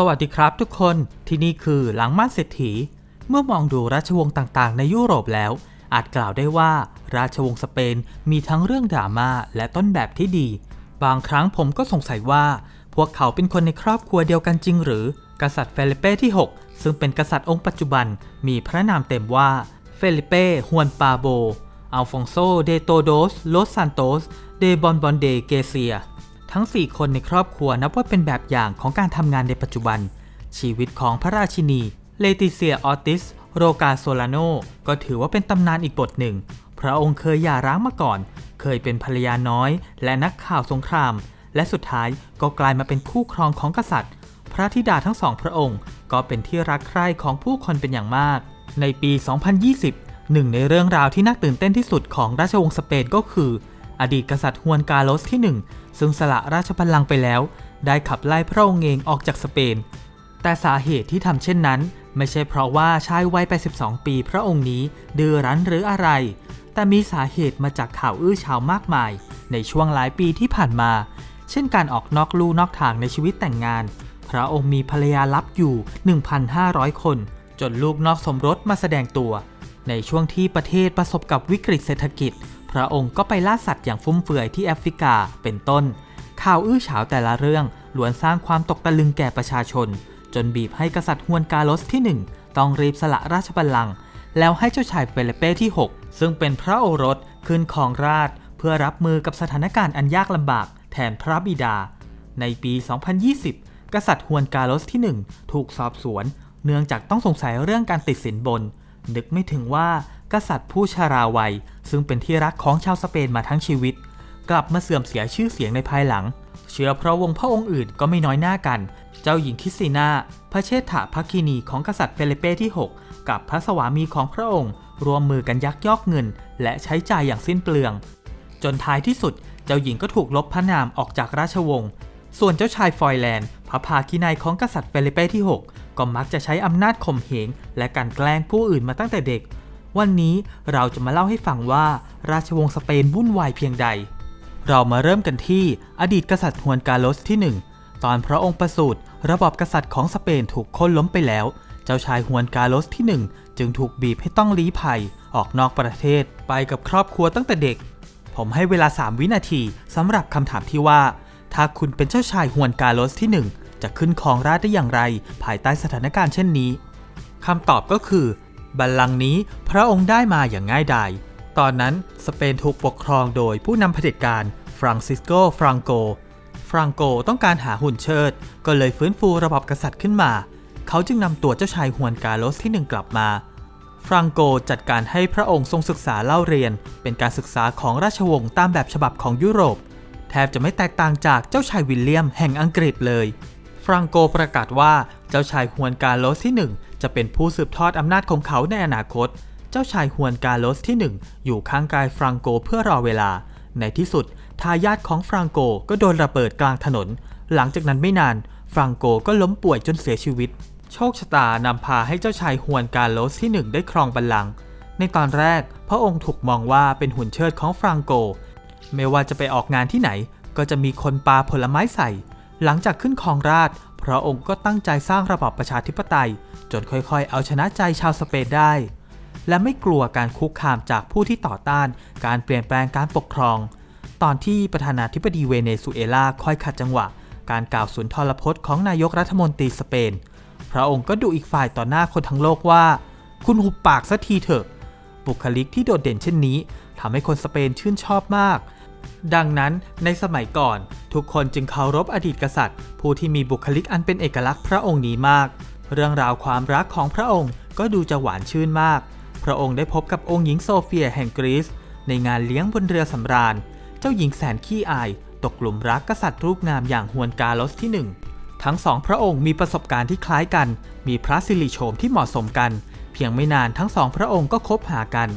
สวัสดีครับทุกคนที่นี่คือหลังม่านเศรษฐี เมื่อมองดูราชวงศ์ต่างๆ ในยุโรปแล้ว อาจกล่าวได้ว่าราชวงศ์สเปนมีทั้งเรื่องดราม่าและต้นแบบที่ดี บางครั้งผมก็สงสัยว่า พวกเขาเป็นคนในครอบครัวเดียวกันจริงหรือ กษัตริย์เฟลิเป้ที่ 6 ซึ่งเป็นกษัตริย์องค์ปัจจุบัน มีพระนามเต็มว่าเฟลิเป้ฮวนปาโบอัลฟองโซเดโตโดสโลสซานโตสเดบอนบอนเดเกเซีย ทั้ง 4 คนในครอบครัวนับว่าเป็นแบบอย่างของการทำงานในปัจจุบัน ชีวิตของพระราชินี เลติเซียออติส โรกาโซลาโน ก็ถือว่าเป็นตำนานอีกบทหนึ่ง พระองค์เคยหย่าร้างมาก่อน เคยเป็นภรรยาน้อย และนักข่าวสงคราม และสุดท้ายก็กลายมาเป็นคู่ครองของกษัตริย์ พระธิดาทั้งสองพระองค์ ก็เป็นที่รักใคร่ของผู้คนเป็นอย่างมาก ในปี 2020 หนึ่งในเรื่องราวที่น่าตื่นเต้นที่สุดของราชวงศ์สเปนก็คือ อดีตกษัตริย์ฮวนกาโลสที่ 1 ซึ่งสละราชบัลลังก์ไปแล้ว ได้ขับไล่พระองค์เองออกจากสเปน แต่สาเหตุที่ทำเช่นนั้น ไม่ใช่เพราะว่าชายวัย 82 ปีพระองค์นี้ดื้อรั้นหรืออะไร แต่มีสาเหตุมาจากข่าวอื้อฉาวมากมาย ในช่วงหลายปีที่ผ่านมา เช่นการออกนอกลู่นอกทางในชีวิตแต่งงาน พระองค์มีภรรยาลับอยู่ 1,500 คน จนลูกนอกสมรสมาแสดงตัว ในช่วงที่ประเทศประสบกับวิกฤตเศรษฐกิจ ระองค์ก็ไปล่าสัตว์อย่างฟุ่มเฟือยที่แอฟริกาเป็นต้น ข่าวอื้อฉาวแต่ละเรื่องล้วนสร้างความตกตะลึงแก่ประชาชน จนบีบให้กษัตริย์ฮวนกาโลสที่ 1 ต้องรีบสละราชบัลลังก์แล้วให้เจ้าชายเฟลิเป้ที่ 6 ซึ่งเป็นพระโอรสขึ้นครองราชเพื่อรับมือกับสถานการณ์อันยากลำบากแทนพระบิดา ในปี 2020 กษัตริย์ฮวนกาโลสที่ 1 ถูกสอบสวน เนื่องจากต้องสงสัยเรื่องการติดสินบน นึกไม่ถึงว่า กษัตริย์ผู้ชราวัย ซึ่งเป็นที่รักของชาวสเปนมาทั้งชีวิต กลับมาเสื่อมเสียชื่อเสียงในภายหลัง เชื้อเพราะวงพระองค์อื่นก็ไม่น้อยหน้ากัน เจ้าหญิงคิสติน่าพระเชษฐาภคินีของกษัตริย์เฟลิเป้ที่ 6 กับพระสวามีของพระองค์ รวมมือกันยักยอกเงิน และใช้จ่ายอย่างสิ้นเปลือง จนท้ายที่สุด เจ้าหญิงก็ถูกลบพระนามออกจากราชวงศ์ส่วนเจ้าชายฟอยแลนด์พระภาคีนายของกษัตริย์เฟลิเป้ที่ 6 ก็มักจะใช้อำนาจข่มเหงและการแกล้งผู้อื่นมาตั้งแต่เด็ก วันนี้เราจะมาเล่าให้ฟังว่าราชวงศ์สเปนวุ่นวายเพียงใด เรามาเริ่มกันที่อดีตกษัตริย์ฮวนกาโลสที่ 1 ตอนพระองค์ประสูติระบอบกษัตริย์ของสเปนถูกค่นล้มไปแล้ว เจ้าชายฮวนกาโลสที่ 1 จึงถูกบีบให้ต้องลี้ภัย ออกนอกประเทศไปกับครอบครัวตั้งแต่เด็ก ผมให้เวลา 3 วินาทีสำหรับคำถามที่ว่า ถ้าคุณเป็นเจ้าชายฮวนกาโลสที่ 1 จะขึ้นครองราชได้อย่างไร ภายใต้สถานการณ์เช่นนี้คำตอบก็คือ บัลลังก์นี้พระองค์ได้มาอย่างง่ายดาย ตอนนั้นสเปนถูกปกครองโดยผู้นำเผด็จการฟรานซิสโก ฟรานโก ฟรานโกต้องการหาหุ่นเชิด ก็เลยฟื้นฟูระบอบกษัตริย์ขึ้นมา เขาจึงนำตัวเจ้าชายฮวนกาโลสที่หนึ่งกลับมา ฟรานโกจัดการให้พระองค์ทรงศึกษาเล่าเรียน เป็นการศึกษาของราชวงศ์ตามแบบฉบับของยุโรป แทบจะไม่แตกต่างจากเจ้าชายวิลเลียมแห่งอังกฤษเลย ฟรานโกประกาศว่าเจ้าชายฮวนกาโลสที่หนึ่ง จะเป็นผู้สืบทอดอำนาจของเขาในอนาคต เจ้าชายฮวนกาโลสที่หนึ่งอยู่ข้างกายฟรานโกเพื่อรอเวลา ในที่สุดทายาทของฟรานโกก็โดนระเบิดกลางถนน หลังจากนั้นไม่นาน ฟรานโกก็ล้มป่วยจนเสียชีวิต โชคชะตานำพาให้เจ้าชายฮวนกาโลสที่หนึ่งได้ครองบัลลังก์ในตอนแรก พระองค์ถูกมองว่าเป็นหุ่นเชิดของฟรานโก ไม่ว่าจะไปออกงานที่ไหน ก็จะมีคนปาผลไม้ใส่ หลังจากขึ้นครองราชพระองค์ก็ตั้งใจสร้างระบอบประชาธิปไตย จนค่อยๆ เอาชนะใจชาวสเปนได้ และไม่กลัวการคุกคามจากผู้ที่ต่อต้านการเปลี่ยนแปลงการปกครอง ตอนที่ประธานาธิบดีเวเนซุเอลาค่อยขัดจังหวะ การกล่าวสุนทรพจน์ของนายกรัฐมนตรีสเปน พระองค์ก็ดูอีกฝ่ายต่อหน้าคนทั้งโลกว่า คุณหุบปากสักทีเถอะ บุคลิกที่โดดเด่นเช่นนี้ทำให้คนสเปนชื่นชอบมากดังนั้นในสมัยก่อน ทุกคนจึงเคารพอดีตกษัตริย์ ผู้ที่มีบุคลิกอันเป็นเอกลักษณ์พระองค์นี้มาก เรื่องราวความรักของพระองค์ก็ดูจะหวานชื่นมาก พระองค์ได้พบกับองค์หญิงโซเฟียแห่งกรีซในงานเลี้ยงบนเรือสำราญ เจ้าหญิงแสนขี้อายตกกลุ่มรักกษัตริย์รูปงามอย่างฮวนกาโลสที่หนึ่งทั้งสองพระองค์มีประสบการณ์ที่คล้ายกัน มีพระสิริโฉมที่เหมาะสมกัน เพียงไม่นานทั้งสองพระองค์ก็คบหากัน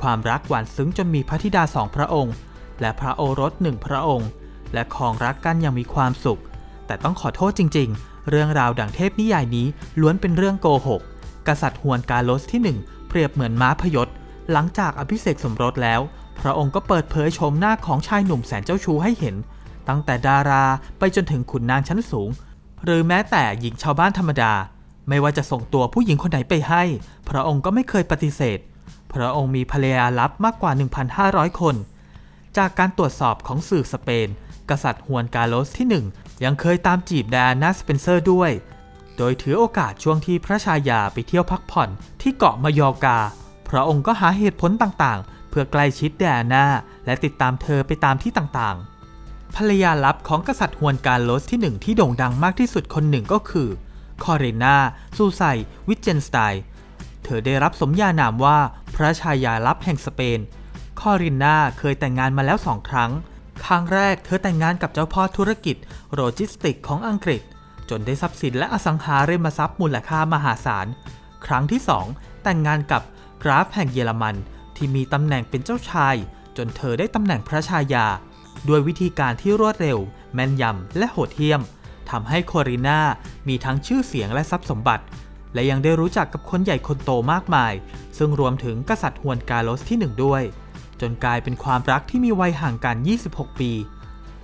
ความรักหวานซึ้งจนมีพระธิดาสองพระองค์ และพระโอรสหนึ่งพระองค์ และครองรักกันอย่างมีความสุข แต่ต้องขอโทษจริง ๆ เรื่องราวดังเทพนิยายนี้ล้วนเป็นเรื่องโกหก กษัตริย์ฮวนกาโลสที่หนึ่งเปรียบเหมือนม้าพยศ หลังจากอภิเษกสมรสแล้ว พระองค์ก็เปิดเผยโฉมหน้าของชายหนุ่มแสนเจ้าชู้ให้เห็น ตั้งแต่ดาราไปจนถึงขุนนางชั้นสูง หรือแม้แต่หญิงชาวบ้านธรรมดา ไม่ว่าจะส่งตัวผู้หญิงคนไหนไปให้ พระองค์ก็ไม่เคยปฏิเสธ พระองค์มีภรรยาลับมากกว่า 1,500 คน จากการตรวจสอบของสื่อสเปน กษัตริย์ฮวนกาโลสที่1 ยังเคยตามจีบไดอานาสเปนเซอร์ด้วย โดยถือโอกาสช่วงที่พระชายาไปเที่ยวพักผ่อนที่เกาะมายอร์กา พระองค์ก็หาเหตุผลต่างๆ เพื่อใกล้ชิดไดานาและติดตามเธอไปตามที่ต่างๆ ภรรยาลับของกษัตริย์ฮวนกาโลสที่หนึ่งที่โด่งดังมากที่สุดคนหนึ่งก็คือคอเรนาซูไซวิเจนสไตน์เธอได้รับสมญานามว่าพระชายาลับแห่งสเปนคอรินนาเคยแต่งงานมาแล้วสองครั้ง ครั้งแรกเธอแต่งงานกับเจ้าพ่อธุรกิจโลจิสติกของอังกฤษ จนได้ทรัพย์สินและอสังหาริมทรัพย์มูลค่ามหาศาล ครั้งที่สองแต่งงานกับกราฟแห่งเยอรมัน ที่มีตำแหน่งเป็นเจ้าชาย จนเธอได้ตำแหน่งพระชายา ด้วยวิธีการที่รวดเร็ว แม่นยำและโหดเหี้ยมทำให้โคริน่ามีทั้งชื่อเสียงและทรัพย์สมบัติ และยังได้รู้จักกับคนใหญ่คนโตมากมาย ซึ่งรวมถึงกษัตริย์ฮวนกาโลสที่หนึ่งด้วย จนกลายเป็นความรักที่มีวัยห่างกัน 26 ปี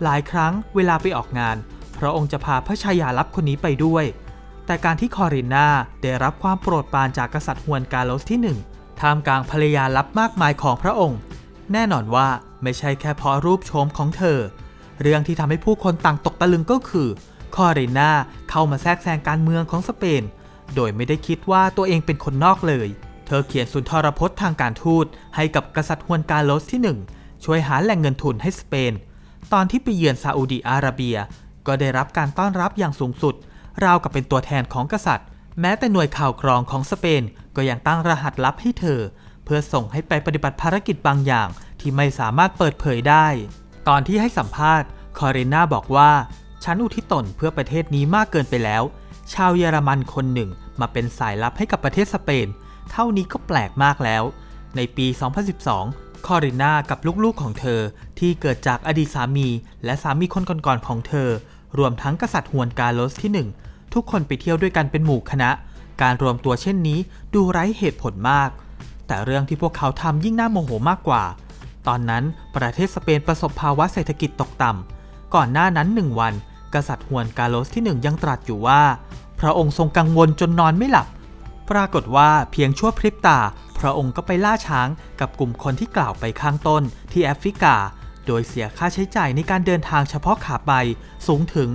หลายครั้งเวลาไปออกงาน พระองค์จะพาพระชายาลับคนนี้ไปด้วย แต่การที่คอรินนาได้รับความโปรดปรานจากกษัตริย์ฮวนกาโลสที่หนึ่งท่ามกลางภรรยาลับมากมายของพระองค์ แน่นอนว่าไม่ใช่แค่เพราะรูปโฉมของเธอ เรื่องที่ทำให้ผู้คนต่างตกตะลึงก็คือคอริน่าเข้ามาแทรกแซงการเมืองของสเปน โดยไม่ได้คิดว่าตัวเองเป็นคนนอกเลย เธอเขียนสุนทรพจน์ทางการทูตให้กับกษัตริย์ฮวนกาโลสที่ 1 ช่วยหาแหล่งเงินทุนให้สเปน ตอนที่ไปเยือนซาอุดีอาระเบีย ก็ได้รับการต้อนรับอย่างสูงสุด ราวกับเป็นตัวแทนของกษัตริย์ แม้แต่หน่วยข่าวกรองของสเปนก็ยังตั้งรหัสลับให้เธอ เพื่อส่งให้ไปปฏิบัติภารกิจบางอย่างที่ไม่สามารถเปิดเผยได้ ตอนที่ให้สัมภาษณ์คอเรน่าบอกว่าฉันอุทิศตนเพื่อประเทศนี้มากเกินไปแล้ว ชาวเยอรมันคนหนึ่งมาเป็นสายลับให้กับประเทศสเปน เท่านี้ก็แปลกมากแล้ว ในปี 2012 คอริน่ากับลูกๆของเธอที่เกิดจากอดีตสามี และสามีคนก่อนๆของเธอ รวมทั้งกษัตริย์ฮวนกาโลสที่ 1 ทุกคนไปเที่ยวด้วยกันเป็นหมู่คณะ การรวมตัวเช่นนี้ดูไร้เหตุผลมาก แต่เรื่องที่พวกเขาทำยิ่งน่าโมโหมากกว่า ตอนนั้นประเทศสเปนประสบภาวะเศรษฐกิจตกต่ำก่อนหน้านั้นหนึ่งวัน กษัตริย์ฮวนกาโลสที่หนึ่งยังตรัสอยู่ว่า พระองค์ทรงกังวลจนนอนไม่หลับ ปรากฏว่าเพียงชั่วพริบตา พระองค์ก็ไปล่าช้างกับกลุ่มคนที่กล่าวไปข้างต้นที่แอฟริกา โดยเสียค่าใช้จ่ายในการเดินทางเฉพาะขาไปสูงถึง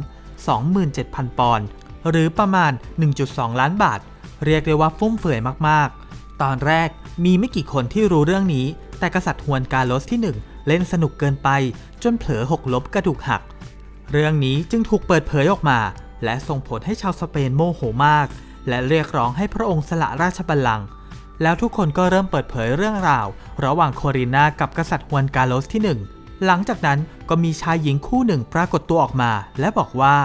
27,000 ปอนด์หรือประมาณ 1.2 ล้านบาท เรียกได้ว่าฟุ่มเฟือยมากๆ ตอนแรกมีไม่กี่คนที่รู้เรื่องนี้ แต่กษัตริย์ฮวนกาโลสที่ 1 เล่นสนุกเกินไป จนเผลอหกล้มกระดูกหัก เรื่องนี้จึงถูกเปิดเผยออกมา และส่งผลให้ชาวสเปนโมโหมาก และเรียกร้องให้พระองค์สละราชบัลลังก์แล้วทุกคนก็เริ่มเปิดเผยเรื่องราว ระหว่างโครินากับกษัตริย์ฮวนกาโลสที่ 1 หลังจากนั้นก็มีชายหญิงคู่หนึ่งปรากฏตัวออกมา และบอกว่า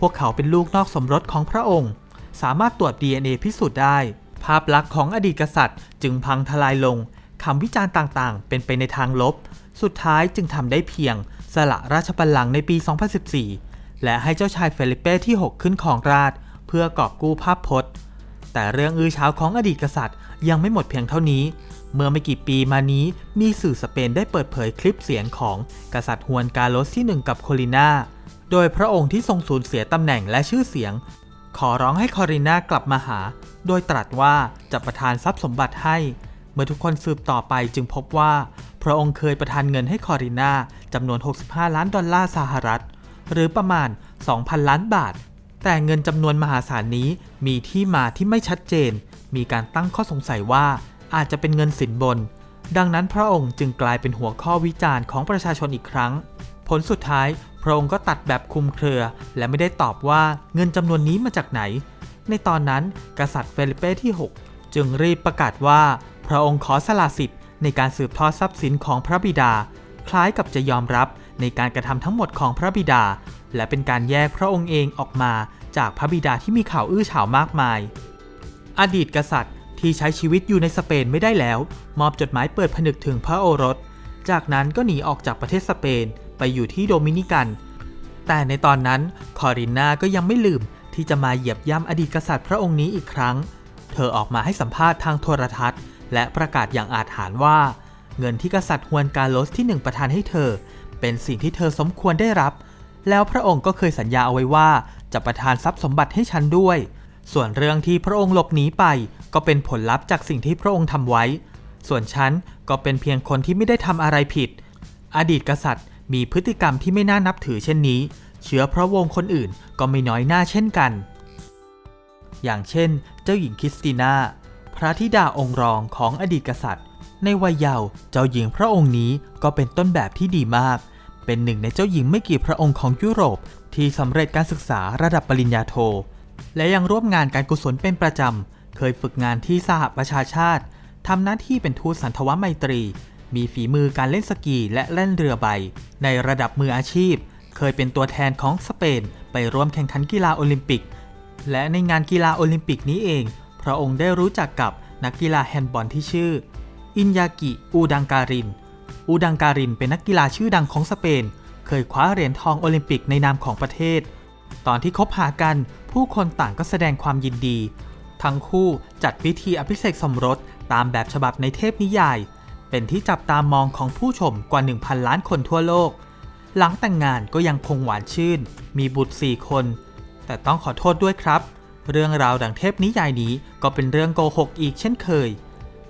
พวกเขาเป็นลูกนอกสมรสของพระองค์ สามารถตรวจ DNA พิสูจน์ได้ ภาพลักษณ์ของอดีตกษัตริย์ จึงพังทลายลงคำวิจารณ์ต่างๆ เป็นไปในทางลบ สุดท้ายจึงทำได้เพียง สละราชบัลลังก์ในปี 2014 และให้เจ้าชายเฟลิเป้ที่ 6 ขึ้นของราช พื่อกอบกู้ภาพพจน์ แต่เรื่องอื้อฉาวของอดีตกษัตริย์ ยังไม่หมดเพียงเท่านี้ เมื่อไม่กี่ปีมานี้มีสื่อสเปนได้เปิดเผยคลิปเสียงของกษัตริย์ฮวนกาโลสที่ 1 กับโคลิน่าโดยพระองค์ที่ทรงสูญเสียตำแหน่งและชื่อเสียง ขอร้องให้คอริน่ากลับมาหา โดยตรัสว่าจะประทานทรัพย์สมบัติให้ เมื่อทุกคนสืบต่อไปจึงพบว่า พระองค์เคยประทานเงินให้คอริน่าจำนวน 65 ล้านดอลลาร์สหรัฐ หรือประมาณ 2,000 ล้านบาท แต่เงินจำนวนมหาศาลนี้มีที่มาที่ไม่ชัดเจน มีการตั้งข้อสงสัยว่าอาจจะเป็นเงินสินบน ดังนั้นพระองค์จึงกลายเป็นหัวข้อวิจารณ์ของประชาชนอีกครั้ง ผลสุดท้าย พระองค์ก็ตัดแบบคุมเครือ และไม่ได้ตอบว่าเงินจำนวนนี้มาจากไหน ในตอนนั้นกษัตริย์เฟลิเป้ที่ 6 จึงรีบประกาศว่า พระองค์ขอสละสิทธิ์ในการสืบทอดทรัพย์สินของพระบิดา คล้ายกับจะยอมรับในการกระทำทั้งหมดของพระบิดา และเป็นการแยกพระองค์เองออกมาจากพระบิดาที่มีข่าวอื้อฉาวมากมาย อดีตกษัตริย์ที่ใช้ชีวิตอยู่ในสเปนไม่ได้แล้ว มอบจดหมายเปิดผนึกถึงพระโอรส จากนั้นก็หนีออกจากประเทศสเปนไปอยู่ที่โดมินิกัน แต่ในตอนนั้นคอริน่าก็ยังไม่ลืมที่จะมาเหยียบย่ำอดีตกษัตริย์พระองค์นี้อีกครั้ง เธอออกมาให้สัมภาษณ์ทางโทรทัศน์ และประกาศอย่างอาถรรพ์ว่า เงินที่กษัตริย์ฮวนกาโลสที่หนึ่งประทานให้เธอ เป็นสิ่งที่เธอสมควรได้รับ แล้วพระองค์ก็เคยสัญญาเอาไว้ว่า จะประทานทรัพย์สมบัติให้ฉันด้วย ส่วนเรื่องที่พระองค์หลบหนีไป ก็เป็นผลลัพธ์จากสิ่งที่พระองค์ทำไว้ ส่วนฉันก็เป็นเพียงคนที่ไม่ได้ทำอะไรผิด อดีตกษัตริย์ มีพฤติกรรมที่ไม่น่านับถือเช่นนี้ เชื้อพระวงศ์คนอื่นก็ไม่น้อยหน้าเช่นกัน อย่างเช่น เจ้าหญิงคริสติน่า พระธิดาองค์รองของอดีตกษัตริย์ ในวัยเยาว์เจ้าหญิงพระองค์นี้ก็เป็นต้นแบบที่ดีมาก เป็นหนึ่งในเจ้าหญิงไม่กี่พระองค์ของยุโรป ที่สำเร็จการศึกษาระดับปริญญาโท และยังร่วมงานการกุศลเป็นประจำ เคยฝึกงานที่สหประชาชาติทำหน้าที่เป็นทูตสันทวไมตรี มีฝีมือการเล่นสกีและเล่นเรือใบ ในระดับมืออาชีพ เคยเป็นตัวแทนของสเปน ไปร่วมแข่งขันกีฬาโอลิมปิก และในงานกีฬาโอลิมปิกนี้เอง พระองค์ได้รู้จักกับนักกีฬาแฮนด์บอลที่ชื่อ อินยากิ อูดังการิน อูดังการินเป็นนักกีฬาชื่อดังของสเปน เคยคว้าเหรียญทองโอลิมปิกในนามของประเทศ ตอนที่คบหากันผู้คนต่างก็แสดงความยินดี ทั้งคู่จัดพิธีอภิเษกสมรสตามแบบฉบับในเทพนิยาย เป็นที่จับตามองของผู้ชมกว่า 1,000 ล้านคนทั่วโลก หลังแต่งงานก็ยังคงหวานชื่น มีบุตร 4 คน แต่ต้องขอโทษด้วยครับ เรื่องราวดังเทพนิยายนี้ก็เป็นเรื่องโกหกอีกเช่นเคย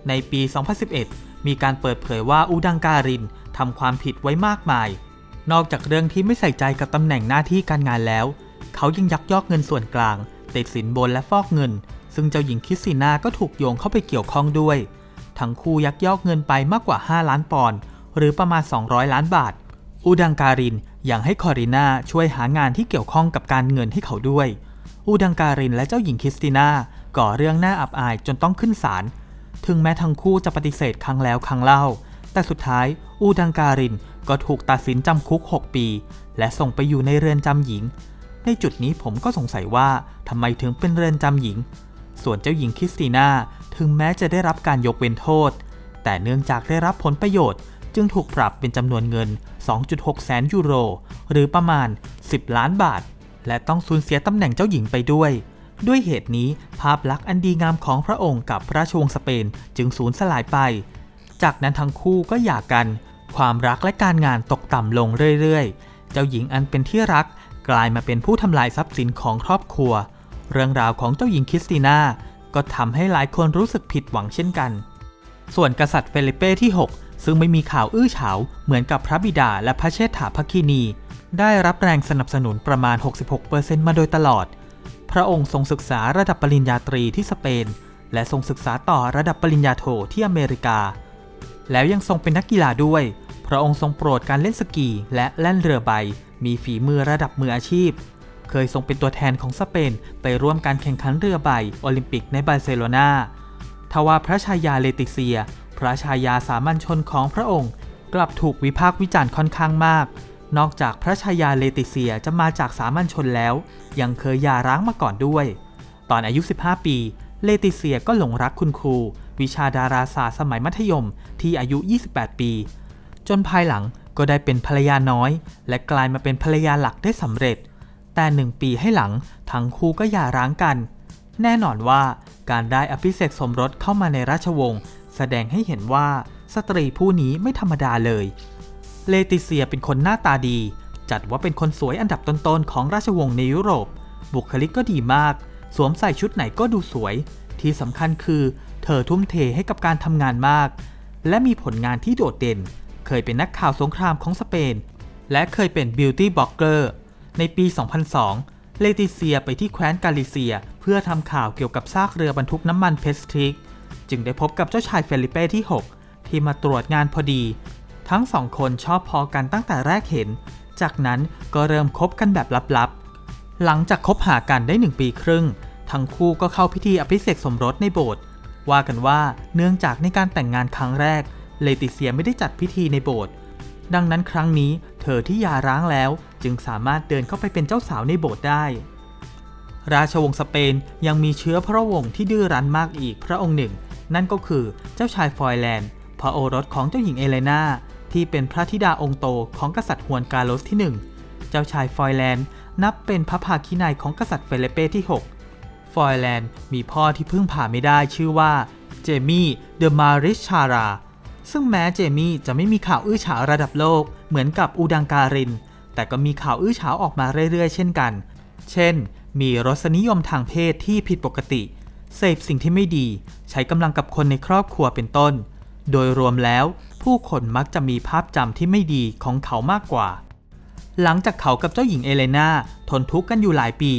ในปี 2011 มีการเปิดเผยว่าอูดังการินทำความผิดไว้มากมาย นอกจากเรื่องที่ไม่ใส่ใจกับตำแหน่งหน้าที่การงานแล้ว เขายังยักยอกเงินส่วนกลาง ติดสินบนและฟอกเงิน ซึ่งเจ้าหญิงคิสติน่าก็ถูกโยงเข้าไปเกี่ยวข้องด้วย ทั้งคู่ยักยอกเงินไปมากกว่า 5 ล้านปอนด์หรือประมาณ 200 ล้านบาท อูดังการินยังให้คอริน่าช่วยหางานที่เกี่ยวข้องกับการเงินให้เขาด้วย อูดังการินและเจ้าหญิงคิสติน่าก่อเรื่องน่าอับอายจนต้องขึ้นศาล ถึงแม้ทั้งคู่จะปฏิเสธครั้งแล้วครั้งเล่า แต่สุดท้ายอูดังการินก็ถูกตัดสินจำคุก 6 ปี และส่งไปอยู่ในเรือนจำหญิง ในจุดนี้ผมก็สงสัยว่าทำไมถึงเป็นเรือนจำหญิง ส่วนเจ้าหญิงคริสติน่าถึงแม้จะได้รับการยกเว้นโทษ แต่เนื่องจากได้รับผลประโยชน์ จึงถูกปรับเป็นจำนวนเงิน 2.6 แสนยูโร หรือประมาณ 10 ล้านบาท และต้องสูญเสียตำแหน่งเจ้าหญิงไปด้วย ด้วยเหตุนี้ภาพลักษณ์อันดีงามของพระองค์กับพระราชวงศ์สเปนจึงสูญสลายไป จากนั้นทั้งคู่ก็หย่ากัน ความรักและการงานตกต่ำลงเรื่อยๆ เจ้าหญิงอันเป็นที่รักกลายมาเป็นผู้ทำลายทรัพย์สินของครอบครัว เรื่องราวของเจ้าหญิงคริสติน่าก็ทำให้หลายคนรู้สึกผิดหวังเช่นกัน ส่วนกษัตริย์เฟลิเป้ที่ 6 ซึ่งไม่มีข่าวอื้อฉาวเหมือนกับพระบิดาและพระเชษฐาภคินี ได้รับแรงสนับสนุนประมาณ 66%มาโดยตลอด พระองค์ทรงศึกษาระดับปริญญาตรีที่สเปน และทรงศึกษาต่อระดับปริญญาโทที่อเมริกา แล้วยังทรงเป็นนักกีฬาด้วย พระองค์ทรงโปรดการเล่นสกีและแล่นเรือใบ มีฝีมือระดับมืออาชีพ เคยทรงเป็นตัวแทนของสเปน ไปร่วมการแข่งขันเรือใบโอลิมปิกในบาร์เซโลนาทว่าพระชายาเลติเซีย พระชายาสามัญชนของพระองค์ กลับถูกวิพากษ์วิจารณ์ค่อนข้างมาก นอกจากพระชายาเลติเซียจะมาจากสามัญชนแล้ว ยังเคยยาร้างมาก่อนด้วย ตอนอายุ 15 ปี เลติเซียก็หลงรักคุณครู วิชาดาราศาสตร์สมัยมัธยมที่อายุ 28 ปี จนภายหลังก็ได้เป็นภรรยาน้อย และกลายมาเป็นภรรยาหลักได้สำเร็จ แต่หนึ่งปีให้หลังทั้งคู่ก็หย่าร้างกัน แน่นอนว่าการได้อภิเษกสมรสเข้ามาในราชวงศ์แสดงให้เห็นว่าสตรีผู้นี้ไม่ธรรมดาเลย เลติเซียเป็นคนหน้าตาดี จัดว่าเป็นคนสวยอันดับต้นๆของราชวงศ์ในยุโรป บุคลิกก็ดีมาก สวมใส่ชุดไหนก็ดูสวย ที่สำคัญคือ เธอทุ่มเทให้กับการทำงานมาก และมีผลงานที่โดดเด่น เคยเป็นนักข่าวสงครามของสเปน และเคยเป็นบิวตี้บล็อกเกอร์ในปี 2002 เลติเซียไปที่แคว้นกาลิเซีย เพื่อทำข่าวเกี่ยวกับซากเรือบรรทุกน้ำมันเพสทริก จึงได้พบกับเจ้าชายเฟลิเป้ที่ 6 ที่มาตรวจงานพอดี ทั้งสองคนชอบพอกันตั้งแต่แรกเห็น จากนั้นก็เริ่มคบกันแบบลับๆ หลังจากคบหากันได้หนึ่งปีครึ่ง ทั้งคู่ก็เข้าพิธีอภิเษกสมรสในโบสถ์ ว่ากันว่าเนื่องจากในการแต่งงานครั้งแรก เลติเซียไม่ได้จัดพิธีในโบสถ์ ดังนั้นครั้งนี้เธอที่ยาร้างแล้วจึงสามารถเดินเข้าไปเป็นเจ้าสาวในโบสถ์ได้ ราชวงศ์สเปนยังมีเชื้อพระวงศ์ที่ดื้อรั้นมากอีกพระองค์หนึ่ง นั่นก็คือเจ้าชายฟอยแลนด์พระโอรสของเจ้าหญิงเอเลนา ที่เป็นพระธิดาองค์โตของกษัตริย์ฮวนกาโลสที่ 1 เจ้าชายฟอยแลนด์นับเป็นพระภาคีนายของกษัตริย์เฟลิเป้ที่ 6 ฟอยแลนด์มีพ่อที่พึ่งพาไม่ได้ชื่อว่าเจมี่เดอะมาริชารา ซึ่งแม้เจมี่จะไม่มีข่าวอื้อฉาวระดับโลกเหมือนกับอูดังการิน แต่ก็มีข่าวอื้อฉาวออกมาเรื่อยๆ เช่นกัน เช่น มีรสนิยมทางเพศที่ผิดปกติ เสพสิ่งที่ไม่ดี ใช้กำลังกับคนในครอบครัวเป็นต้น โดยรวมแล้ว ผู้คนมักจะมีภาพจำที่ไม่ดีของเขามากกว่า หลังจากเขากับเจ้าหญิงเอเลนาทนทุกข์กันอยู่หลายปี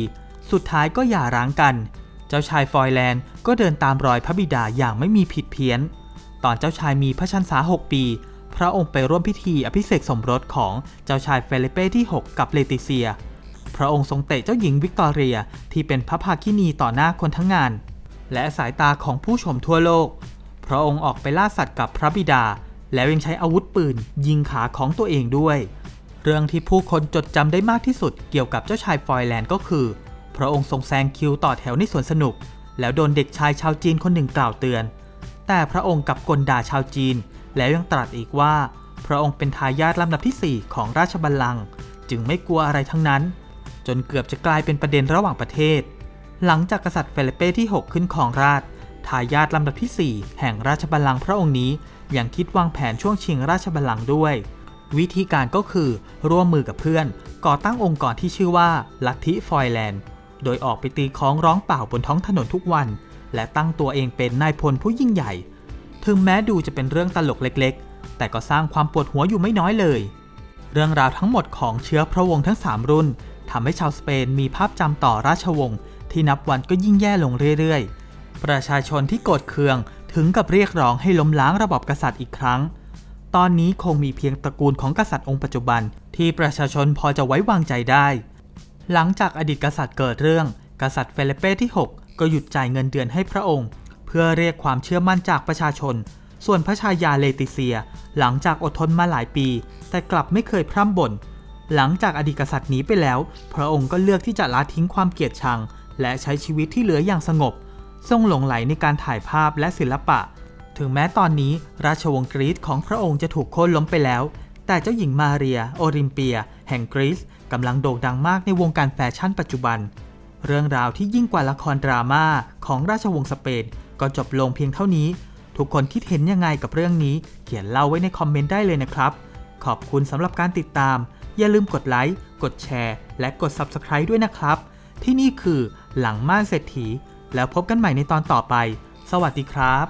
สุดท้ายก็หย่าร้างกัน เจ้าชายฟอยแลนด์ก็เดินตามรอยพระบิดาอย่างไม่มีผิดเพี้ยน ตอนเจ้าชายมีพระชันษา 6 ปี พระองค์ไปร่วมพิธีอภิเษกสมรสของเจ้าชายเฟลิเป้ที่ 6 กับเลติเซีย พระองค์ทรงเตะเจ้าหญิงวิกตอเรียที่เป็นพระภาคินีต่อหน้าคนทั้งงาน และสายตาของผู้ชมทั่วโลก พระองค์ออกไปล่าสัตว์กับพระบิดา แล้วยังใช้อาวุธปืน ยิงขาของตัวเองด้วย เรื่องที่ผู้คนจดจำได้มากที่สุดเกี่ยวกับเจ้าชายฟอยแลนด์ก็คือ พระองค์ทรงแซงคิวต่อแถวในสวนสนุก แล้วโดนเด็กชายชาวจีนคนหนึ่งกล่าวเตือน แต่พระองค์กับกลด่าชาวจีน แล้วยังตรัสอีกว่า พระองค์เป็นทายาทลำดับทีสี่4 ของราชบัลลังก์จึงไม่กลัวอะไรทั้งนั้น จนเกือบจะกลายเป็นประเด็นระหว่างประเทศ หลังจากกษัตริย์เฟลิเป้ที่ 6 ขึ้นครองราชทายาทลำดับทีสี่4 แห่งราชบัลลังก์พระองค์นี้ ยังคิดวางแผนช่วงชิงราชบัลลังก์ด้วย วิธีการก็คือร่วมมือกับเพื่อน ก่อตั้งองค์กรที่ชื่อว่าลัทธิฟอยแลนด์ โดยออกไปตีค้องร้องเปล่าบนท้องถนนทุกวัน และตั้งตัวเองเป็นนายพลผู้ยิ่งใหญ่ ถึงแม้ดูจะเป็นเรื่องตลกเล็กๆ แต่ก็สร้างความปวดหัวอยู่ไม่น้อยเลย เรื่องราวทั้งหมดของเชื้อพระวงศ์ทั้ง 3 รุ่นทำให้ชาวสเปนมีภาพจำต่อราชวงศ์ที่นับวันก็ยิ่งแย่ลงเรื่อยๆ ประชาชนที่โกรธเคือง ถึงกับเรียกร้องให้ล้มล้างระบอบกษัตริย์อีกครั้ง ตอนนี้คงมีเพียงตระกูลของกษัตริย์องค์ปัจจุบัน ที่ประชาชนพอจะไว้วางใจได้ หลังจากอดีตกษัตริย์เกิดเรื่อง กษัตริย์เฟลิเป้ที่ 6 ก็หยุดจ่ายเงินเดือนให้พระองค์ เพื่อเรียกความเชื่อมั่นจากประชาชน ส่วนพระชายาเลติเซีย หลังจากอดทนมาหลายปี แต่กลับไม่เคยพร่ำบ่นหลังจากอดีตกษัตริย์หนีไปแล้ว พระองค์ก็เลือกที่จะละทิ้งความเกลียดชัง และใช้ชีวิตที่เหลืออย่างสงบ ทรงหลงไหลในการถ่ายภาพและศิลปะ ถึงแม้ตอนนี้ราชวงศ์กรีซของพระองค์จะถูกโค่นล้มไปแล้ว แต่เจ้าหญิงมาเรีย โอริมเปีย แห่งกรีซกำลังโด่งดังมากในวงการแฟชั่นปัจจุบัน เรื่องราวที่ยิ่งกว่าละครดราม่าของราชวงศ์สเปนก็จบลงเพียงเท่านี้ ทุกคนคิดเห็นยังไงกับเรื่องนี้ เขียนเล่าไว้ในคอมเมนต์ได้เลยนะครับ ขอบคุณสำหรับการติดตาม อย่าลืมกดไลค์ กดแชร์ และกด Subscribe ด้วยนะครับ ที่นี่คือหลังม่านเศรษฐี แล้วพบกันใหม่ในตอนต่อไป สวัสดีครับ